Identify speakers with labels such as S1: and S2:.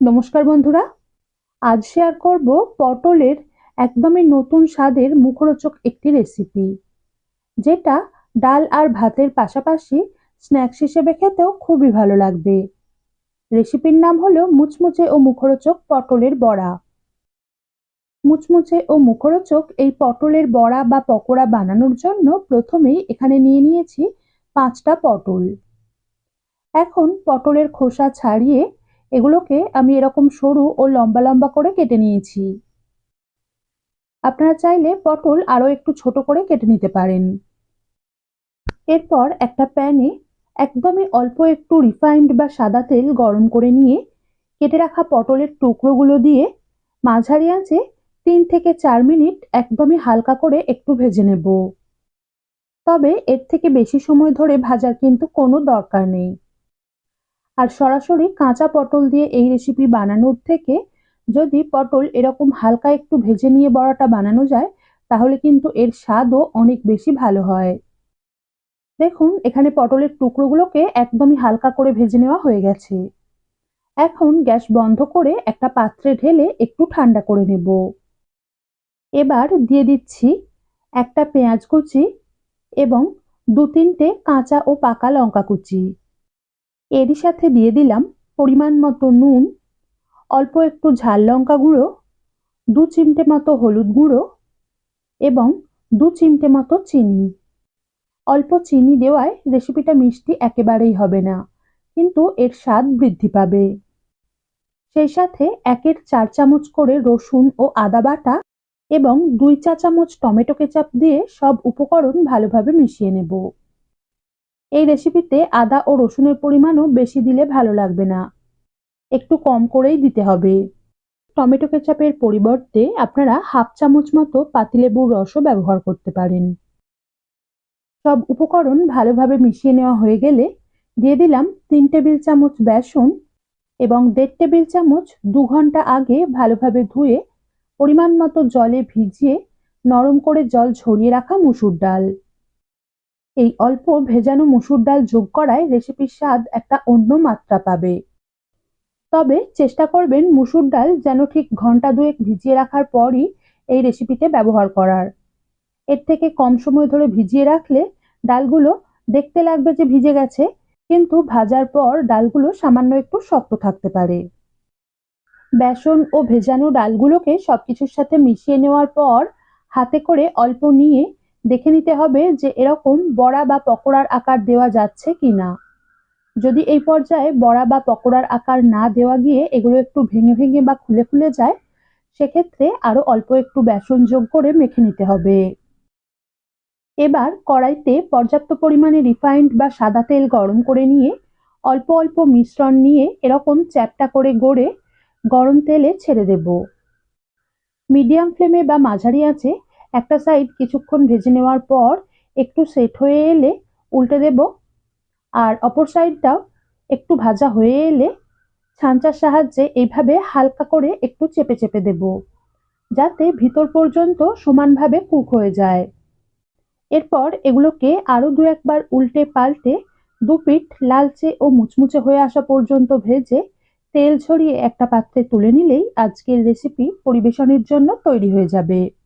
S1: নমস্কার বন্ধুরা, আজ শেয়ার করব পটলের একদমই নতুন স্বাদের মুখরোচক একটি রেসিপি যেটা ডাল আর ভাতের পাশাপাশি স্ন্যাক্স হিসেবে খেতেও খুবই ভালো লাগবে। রেসিপির নাম হলো মুচমুচে ও মুখরোচক পটলের বড়া। মুচমুচে ও মুখরোচক এই পটলের বড়া বা পকোড়া বানানোর জন্য প্রথমেই এখানে নিয়ে নিয়েছি পাঁচটা পটল। এখন পটলের খোসা ছাড়িয়ে এগুলোকে আমি এরকম সরু ও লম্বা লম্বা করে কেটে নিয়েছি। আপনারা চাইলে পটল আরও একটু ছোট করে কেটে নিতে পারেন। এরপর একটা প্যানে একদমই অল্প একটু রিফাইন্ড বা সাদা তেল গরম করে নিয়ে কেটে রাখা পটলের টুকরোগুলো দিয়ে মাঝারি আঁচে তিন থেকে চার মিনিট একদমই হালকা করে একটু ভেজে নেব। তবে এর থেকে বেশি সময় ধরে ভাজার কিন্তু কোনো দরকার নেই। আর সরাসরি কাঁচা পটল দিয়ে এই রেসিপি বানানোর থেকে যদি পটল এরকম হালকা একটু ভেজে নিয়ে বড়াটা বানানো যায়, তাহলে কিন্তু এর স্বাদও অনেক বেশি ভালো হয়। দেখুন, এখানে পটলের টুকরোগুলোকে একদমই হালকা করে ভেজে নেওয়া হয়ে গেছে। এখন গ্যাস বন্ধ করে একটা পাত্রে ঢেলে একটু ঠান্ডা করে নেব। এবার দিয়ে দিচ্ছি একটা পেঁয়াজ কুচি এবং দু তিনটে কাঁচা ও পাকা লঙ্কা কুচি। এরই সাথে দিয়ে দিলাম পরিমাণ মতো নুন, অল্প একটু ঝাল লঙ্কা গুঁড়ো, দু চিমটে মতো হলুদ গুঁড়ো এবং দু চিমটে মতো চিনি। অল্প চিনি দেওয়ায় রেসিপিটা মিষ্টি একেবারেই হবে না, কিন্তু এর স্বাদ বৃদ্ধি পাবে। সেই সাথে একের চার চামচ করে রসুন ও আদা বাটা এবং দুই চা চামচ টমেটো কেচাপ দিয়ে সব উপকরণ ভালোভাবে মিশিয়ে নেব। এই রেসিপিতে আদা ও রসুনের পরিমাণও বেশি দিলে ভালো লাগবে না। একটু কম করেই দিতে হবে। টমেটো কেচাপের পরিবর্তে আপনারা হাফ চামচ মতো পাতিলেবুর রসও ব্যবহার করতে পারেন। সব উপকরণ ভালোভাবে মিশিয়ে নেওয়া হয়ে গেলে দিয়ে দিলাম তিন টেবিল চামচ বেসন এবং দেড় টেবিল চামচ দু ঘণ্টা আগে ভালোভাবে ধুয়ে পরিমাণ মতো জলে ভিজিয়ে নরম করে জল ঝরিয়ে রাখা মুসুর ডাল। এই অল্প ভেজানো মুসুর ডাল যোগ করায় রেসিপির স্বাদ একটা অন্য মাত্রা পাবে। তবে চেষ্টা করবেন মুসুর ডাল যেন ঠিক ঘণ্টা দুয়েক ভিজিয়ে রাখার পরই এই রেসিপিতে ব্যবহার করার। এর থেকে কম সময় ধরে ভিজিয়ে রাখলে ডালগুলো দেখতে লাগবে যে ভিজে গেছে, কিন্তু ভাজার পর ডালগুলো সামান্য একটু শক্ত থাকতে পারে। বেসন ও ভেজানো ডালগুলোকে সবকিছুর সাথে মিশিয়ে নেওয়ার পর হাতে করে অল্প নিয়ে দেখে নিতে হবে যে এরকম বড়া বা পকোড়ার আকার দেওয়া যাচ্ছে কি না যদি এই পর্যায়ে বড়া বা পকোড়ার আকার না দেওয়া গিয়ে এগুলো একটু ভেঙে ভেঙে বা খুলে খুলে যায়, সেক্ষেত্রে আরও অল্প একটু বেসন যোগ করে মেখে নিতে হবে। এবার কড়াইতে পর্যাপ্ত পরিমাণে রিফাইন্ড বা সাদা তেল গরম করে নিয়ে, অল্প অল্প মিশ্রণ নিয়ে এরকম চ্যাপটা করে গড়ে গরম তেলে ছেড়ে দেব। মিডিয়াম ফ্লেমে বা মাঝারি আছে একটা সাইড কিছুক্ষণ ভেজে নেওয়ার পর একটু সেট হয়ে এলে উল্টে দেব। আর অপর সাইডটাও একটু ভাজা হয়ে এলে ছাঁচার সাহায্যে এইভাবে হালকা করে একটু চেপে চেপে দেব, যাতে ভিতর পর্যন্ত সমানভাবে কুক হয়ে যায়। এরপর এগুলোকে আরও দু একবার উল্টে পাল্টে দু পিঠ লালচে ও মুচমুচে হয়ে আসা পর্যন্ত ভেজে তেল ছড়িয়ে একটা পাত্রে তুলে নিলেই আজকের রেসিপি পরিবেশনের জন্য তৈরি হয়ে যাবে।